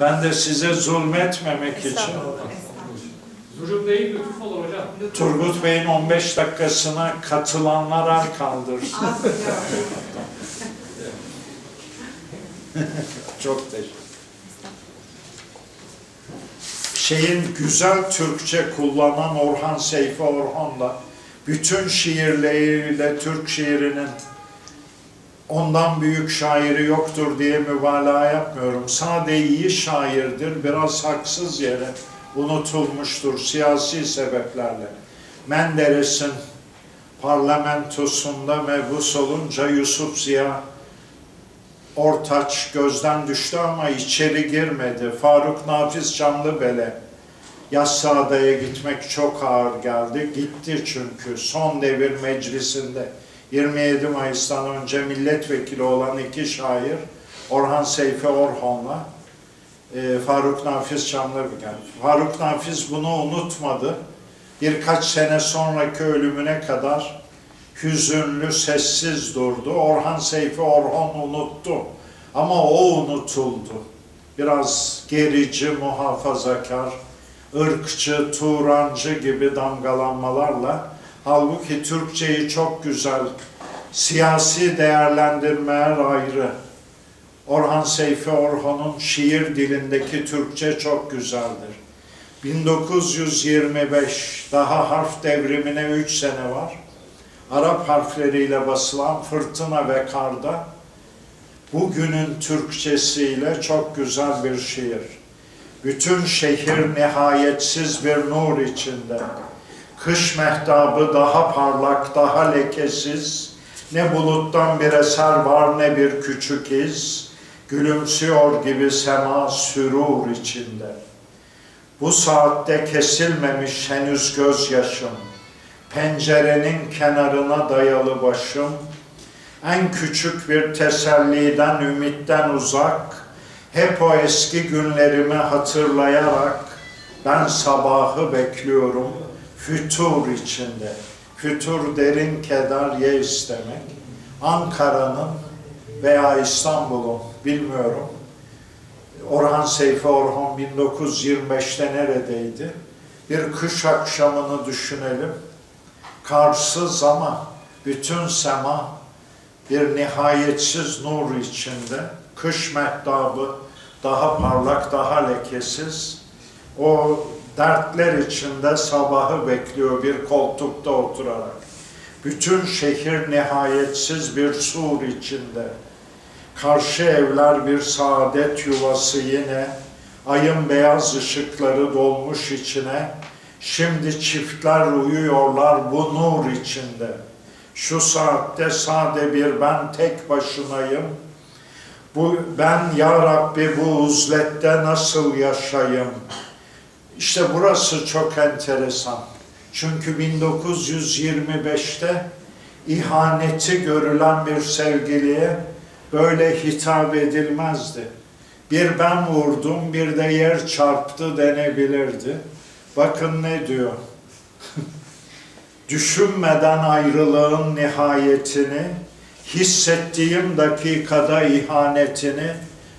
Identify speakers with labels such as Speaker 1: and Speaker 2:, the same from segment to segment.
Speaker 1: Ben de size zulmetmemek için.
Speaker 2: Zulüm değil, lütuf olur hocam.
Speaker 1: Turgut Bey'in 15 dakikasına katılanlar el kaldırsın. Çok teşekkür Şeyin güzel Türkçe kullanan Orhan Seyfi Orhan'la bütün şiirleriyle Türk şiirinin ondan büyük şairi yoktur diye mübalağa yapmıyorum. Sade iyi şairdir, biraz haksız yere unutulmuştur siyasi sebeplerle. Menderes'in parlamentosunda mebus olunca Yusuf Ziya Ortaç gözden düştü ama içeri girmedi. Faruk Nafiz Canlıbele Yassıada'ya gitmek çok ağır geldi. Gitti çünkü son devir meclisinde 27 Mayıs'tan önce milletvekili olan iki şair Orhan Seyfi Orhan'la e, Faruk Nafiz Canlıbele. Faruk Nafiz bunu unutmadı. Birkaç sene sonraki ölümüne kadar hüzünlü, sessiz durdu. Orhan Seyfi Orhan unuttu. Ama o unutuldu. Biraz gerici, muhafazakar, ırkçı, Turancı gibi damgalanmalarla halbuki Türkçeyi çok güzel siyasi değerlendirmeler ayrı. Orhan Seyfi Orhan'ın şiir dilindeki Türkçe çok güzeldir. 1925 daha harf devrimine 3 sene var. Arap harfleriyle basılan Fırtına ve Karda bugünün Türkçesiyle çok güzel bir şiir. Bütün şehir nihayetsiz bir nur içinde. Kış mehtabı daha parlak, daha lekesiz. Ne buluttan bir eser var ne bir küçük iz. Gülümsüyor gibi sema sürur içinde. Bu saatte kesilmemiş henüz gözyaşım pencerenin kenarına dayalı başım, en küçük bir teselliden, ümitten uzak, hep o eski günlerimi hatırlayarak ben sabahı bekliyorum fütur içinde. Fütur derin keder ye istemek. Ankara'nın veya İstanbul'un bilmiyorum. Orhan Seyfi Orhan 1925'te neredeydi? Bir kış akşamını düşünelim karsız ama bütün sema bir nihayetsiz nur içinde, kış mehtabı daha parlak, daha lekesiz, o dertler içinde sabahı bekliyor bir koltukta oturarak. Bütün şehir nihayetsiz bir sur içinde. Karşı evler bir saadet yuvası yine, ayın beyaz ışıkları dolmuş içine, Şimdi çiftler uyuyorlar bu nur içinde. Şu saatte sade bir ben tek başınayım. Bu ben ya Rabbi bu uzlette nasıl yaşayayım? İşte burası çok enteresan. Çünkü 1925'te ihaneti görülen bir sevgiliye böyle hitap edilmezdi. Bir ben vurdum, bir de yer çarptı denebilirdi. Bakın ne diyor. Düşünmeden ayrılığın nihayetini, hissettiğim dakikada ihanetini,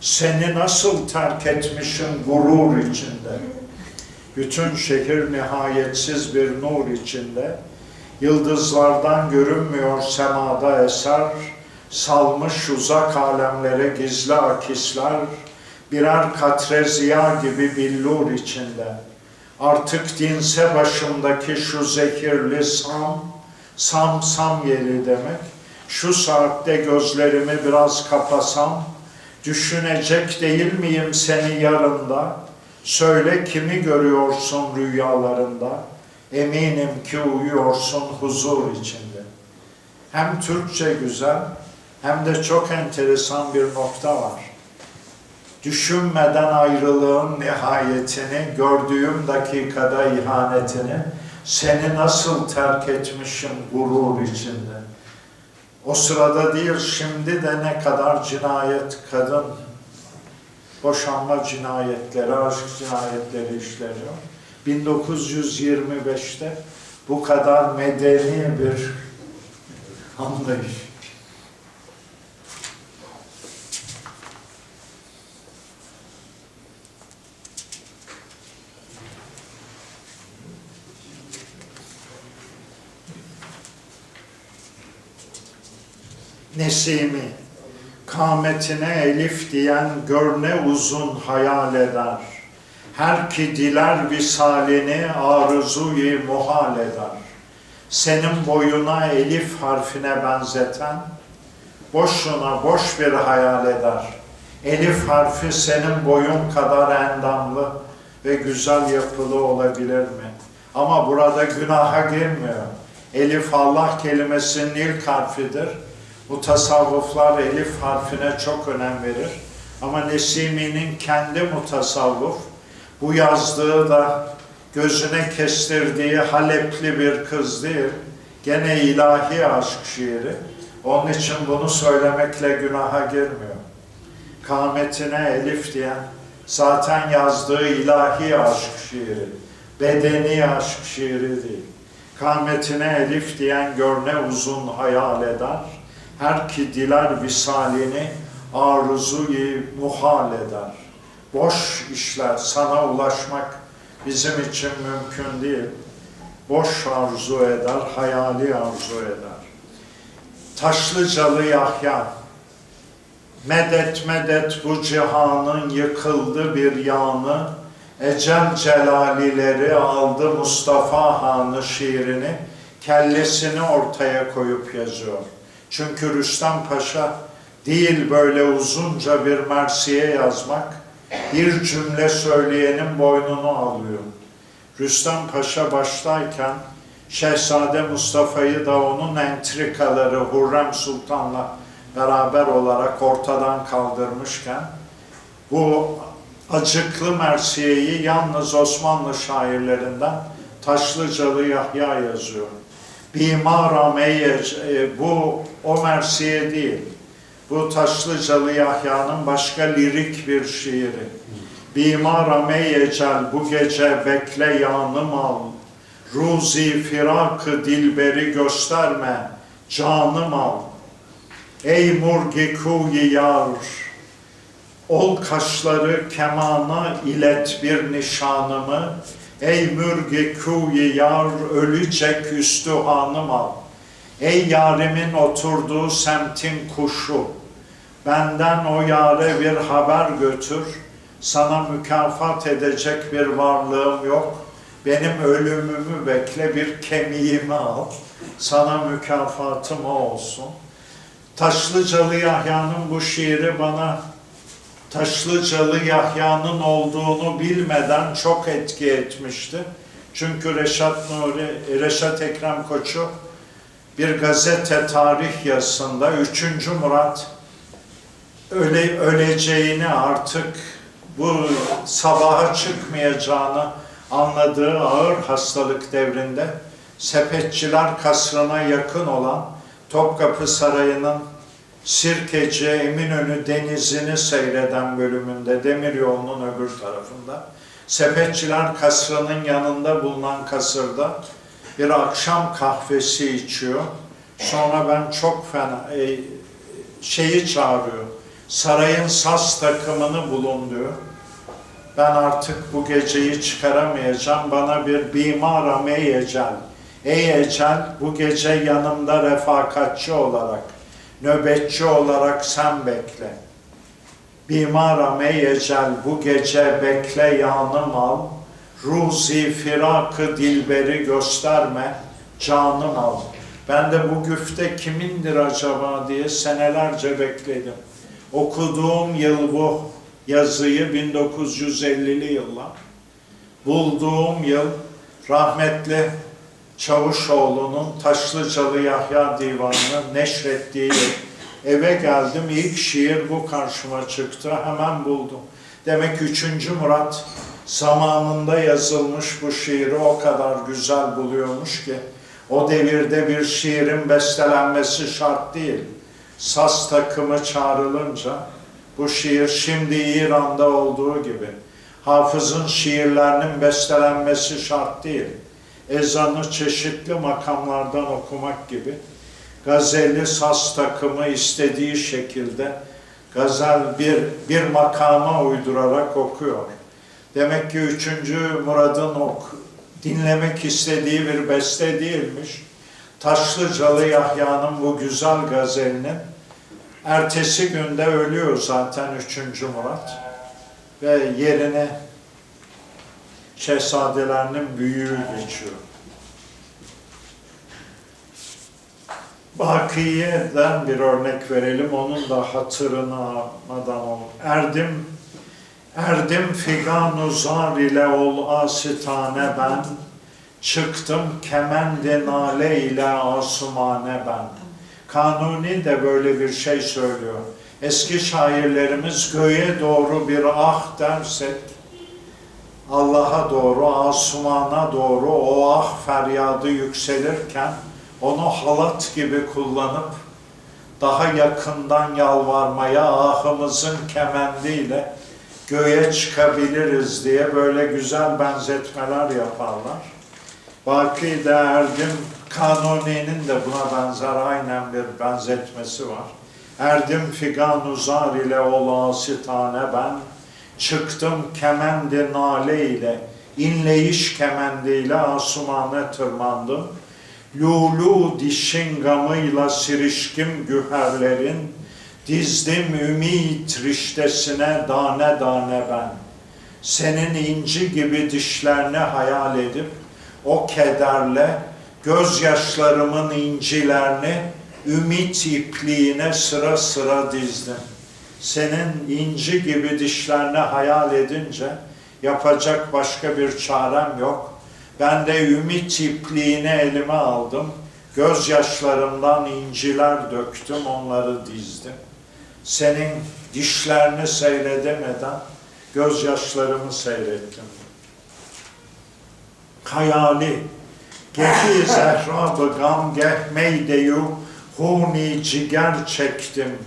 Speaker 1: seni nasıl terk etmişim gurur içinde. Bütün şehir nihayetsiz bir nur içinde, yıldızlardan görünmüyor semada eser, salmış uzak alemlere gizli akisler, birer katre ziya gibi billur içinde.'' Artık dinse başımdaki şu zehirli sam, sam sam yeli demek. Şu saatte gözlerimi biraz kapasam, düşünecek değil miyim seni yarında? Söyle kimi görüyorsun rüyalarında? Eminim ki uyuyorsun huzur içinde. Hem Türkçe güzel hem de çok enteresan bir nokta var düşünmeden ayrılığın nihayetini, gördüğüm dakikada ihanetini, seni nasıl terk etmişim gurur içinde. O sırada değil, şimdi de ne kadar cinayet kadın, boşanma cinayetleri, aşk cinayetleri işleniyor. 1925'te bu kadar medeni bir anlayış. Nesimi kametine elif diyen görne uzun hayal eder. Her ki diler visalini arzuyu muhal eder. Senin boyuna elif harfine benzeten, boşuna boş bir hayal eder. Elif harfi senin boyun kadar endamlı ve güzel yapılı olabilir mi? Ama burada günaha girmiyor. Elif Allah kelimesinin ilk harfidir. Bu tasavvuflar elif harfine çok önem verir. Ama Nesimi'nin kendi mutasavvuf, bu yazdığı da gözüne kestirdiği Halepli bir kız değil, gene ilahi aşk şiiri. Onun için bunu söylemekle günaha girmiyor. Kametine elif diyen, zaten yazdığı ilahi aşk şiiri, bedeni aşk şiiri değil. Kametine elif diyen görne uzun hayal eder, her ki diler visalini arzuyu muhal eder. Boş işler, sana ulaşmak bizim için mümkün değil. Boş arzu eder, hayali arzu eder. Taşlıcalı Yahya, medet medet bu cihanın yıkıldı bir yanı, ecel celalileri aldı Mustafa Hanı şiirini, kellesini ortaya koyup yazıyor. Çünkü Rüstem Paşa değil böyle uzunca bir mersiye yazmak, bir cümle söyleyenin boynunu alıyor. Rüstem Paşa başlarken Şehzade Mustafa'yı da onun entrikaları Hurrem Sultan'la beraber olarak ortadan kaldırmışken bu acıklı mersiyeyi yalnız Osmanlı şairlerinden Taşlıcalı Yahya yazıyor. Bimara meyyec, e, bu o mersiye değil. Bu Taşlıcalı Yahya'nın başka lirik bir şiiri. Bimara meyyecel bu gece bekle yanım al. Ruzi firakı dilberi gösterme, canım al. Ey murgi kuyi yar, ol kaşları kemana ilet bir nişanımı. Ey mürgi kuyi yar, ölecek üstü hanım al. Ey yarimin oturduğu semtin kuşu, benden o yare bir haber götür. Sana mükafat edecek bir varlığım yok. Benim ölümümü bekle bir kemiğimi al. Sana mükafatım o olsun. Taşlıcalı Yahya'nın bu şiiri bana Taşlıcalı Yahya'nın olduğunu bilmeden çok etki etmişti. Çünkü Reşat Nuri, Reşat Ekrem Koçu bir gazete tarih yazısında 3. Murat öle, öleceğini artık bu sabaha çıkmayacağını anladığı ağır hastalık devrinde sepetçiler kasrına yakın olan Topkapı Sarayı'nın Sirkeci Eminönü denizini seyreden bölümünde demiryolunun öbür tarafında sepetçiler kasrının yanında bulunan kasırda bir akşam kahvesi içiyor. Sonra ben çok fena e, şeyi çağırıyor. Sarayın saz takımını bulun diyor. Ben artık bu geceyi çıkaramayacağım. Bana bir bimara meyecel. Ey ecel bu gece yanımda refakatçi olarak, nöbetçi olarak sen bekle. Bimara meyecel bu gece bekle yanım al. Ruzi firakı dilberi gösterme, canım al. Ben de bu güfte kimindir acaba diye senelerce bekledim. Okuduğum yıl bu yazıyı 1950'li yıllar. Bulduğum yıl rahmetli Çavuşoğlu'nun Taşlıcalı Yahya Divanı'nı neşrettiği yıl. Eve geldim, ilk şiir bu karşıma çıktı, hemen buldum. Demek 3. Murat zamanında yazılmış bu şiiri o kadar güzel buluyormuş ki o devirde bir şiirin bestelenmesi şart değil. Saz takımı çağrılınca bu şiir şimdi İran'da olduğu gibi hafızın şiirlerinin bestelenmesi şart değil. Ezanı çeşitli makamlardan okumak gibi gazeli saz takımı istediği şekilde gazel bir, bir makama uydurarak okuyor. Demek ki 3. Murad'ın ok, dinlemek istediği bir beste değilmiş. Taşlıcalı Yahya'nın bu güzel gazelinin Ertesi günde ölüyor zaten 3. Murat. Ve yerine şehzadelerinin büyüğü geçiyor. Bakiye'den bir örnek verelim. Onun da hatırına adam ol. Erdim Erdim figanu zar ile ol asitane ben. Çıktım kemendi nale ile asumane ben. Kanuni de böyle bir şey söylüyor. Eski şairlerimiz göğe doğru bir ah dersek, Allah'a doğru, asumana doğru o ah feryadı yükselirken onu halat gibi kullanıp daha yakından yalvarmaya ahımızın kemendiyle göğe çıkabiliriz diye böyle güzel benzetmeler yaparlar. Baki de Erdim Kanuni'nin de buna benzer aynen bir benzetmesi var. Erdim figan uzar ile ol asitane ben, çıktım kemendi nale ile, inleyiş kemendiyle asumane tırmandım. Lulu dişin gamıyla sirişkim güherlerin, dizdim ümit riştesine dane dane ben. Senin inci gibi dişlerini hayal edip, o kederle gözyaşlarımın incilerini ümit ipliğine sıra sıra dizdim. Senin inci gibi dişlerini hayal edince yapacak başka bir çarem yok. Ben de ümit ipliğini elime aldım. Gözyaşlarımdan inciler döktüm, onları dizdim. Senin dişlerini seyredemeden gözyaşlarımı seyrettim hayali Gehi zehrabı gam gehmeydeyu huni ciger çektim.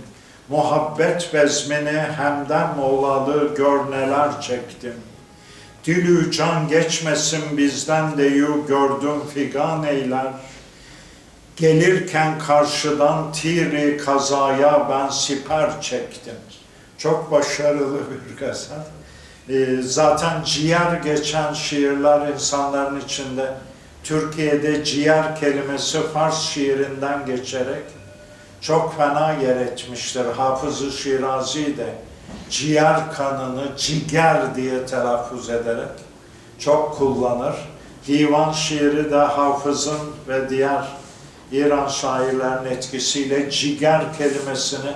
Speaker 1: Muhabbet bezmini hemdem olalı görneler çektim. Dilü can geçmesin bizden deyu gördüm figan eyler. Gelirken karşıdan tiri kazaya ben siper çektim. Çok başarılı bir gazel. Ee, zaten ciğer geçen şiirler insanların içinde Türkiye'de ciğer kelimesi Fars şiirinden geçerek çok fena yer etmiştir. Hafız-ı Şirazi de ciğer kanını ciger diye telaffuz ederek çok kullanır. Divan şiiri de Hafız'ın ve diğer İran şairlerinin etkisiyle ciger kelimesini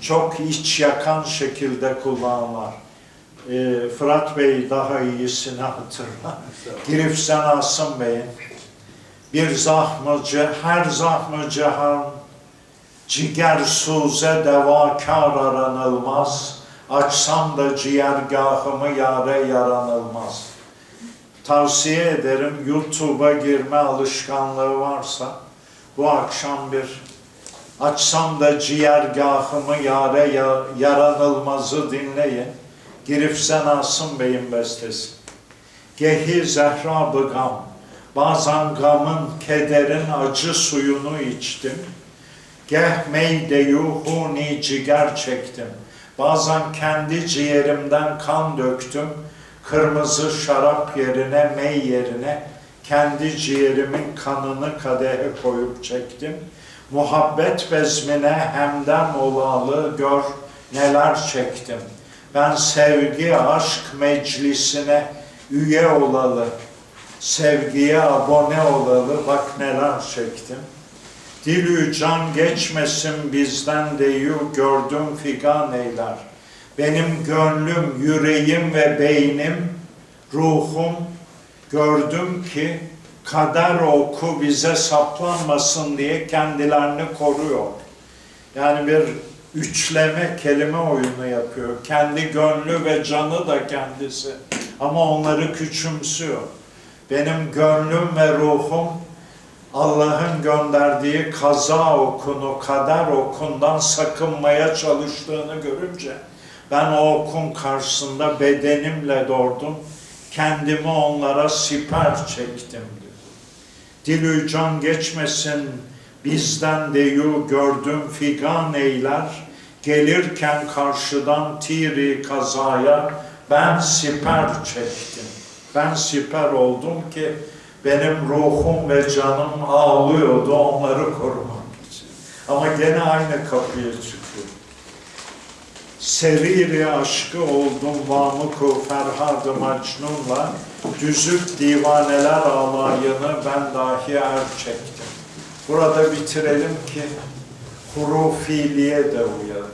Speaker 1: çok iç yakan şekilde kullanırlar. Ee, Fırat Bey daha iyisini hatırlar. Girifsen Asım Bey'in bir zahmıcı, her zahmı cihan ciger suze devakar aranılmaz. Açsam da ciğergahımı yare yaranılmaz. Tavsiye ederim YouTube'a girme alışkanlığı varsa bu akşam bir açsam da ciğergahımı yare ya- yaranılmazı dinleyin. Girifsen Asım Bey'in bestesi. Gehi zehrabı gam, bazen gamın, kederin acı suyunu içtim. Geh meydeyu huni ciger çektim. Bazen kendi ciğerimden kan döktüm. Kırmızı şarap yerine, mey yerine kendi ciğerimin kanını kadehe koyup çektim. Muhabbet bezmine hemdem olalı gör neler çektim. Ben sevgi aşk meclisine üye olalı, sevgiye abone olalı bak neler çektim. Dilü can geçmesin bizden deyu gördüm figan eyler. Benim gönlüm, yüreğim ve beynim, ruhum gördüm ki kader oku bize saplanmasın diye kendilerini koruyor. Yani bir üçleme kelime oyunu yapıyor. Kendi gönlü ve canı da kendisi. Ama onları küçümsüyor. Benim gönlüm ve ruhum Allah'ın gönderdiği kaza okunu, kader okundan sakınmaya çalıştığını görünce ben o okun karşısında bedenimle doğdum. Kendimi onlara siper çektim diyor. Dilü can geçmesin bizden deyu gördüm figan eyler. Gelirken karşıdan tiri kazaya ben siper çektim. Ben siper oldum ki benim ruhum ve canım ağlıyordu onları korumak için. Ama gene aynı kapıya çıkıyor. Seriri aşkı oldum Vamuku Ferhad-ı Macnun'la Düzüp divaneler alayını ben dahi er çektim. Burada bitirelim ki hurufiliye de uyalım.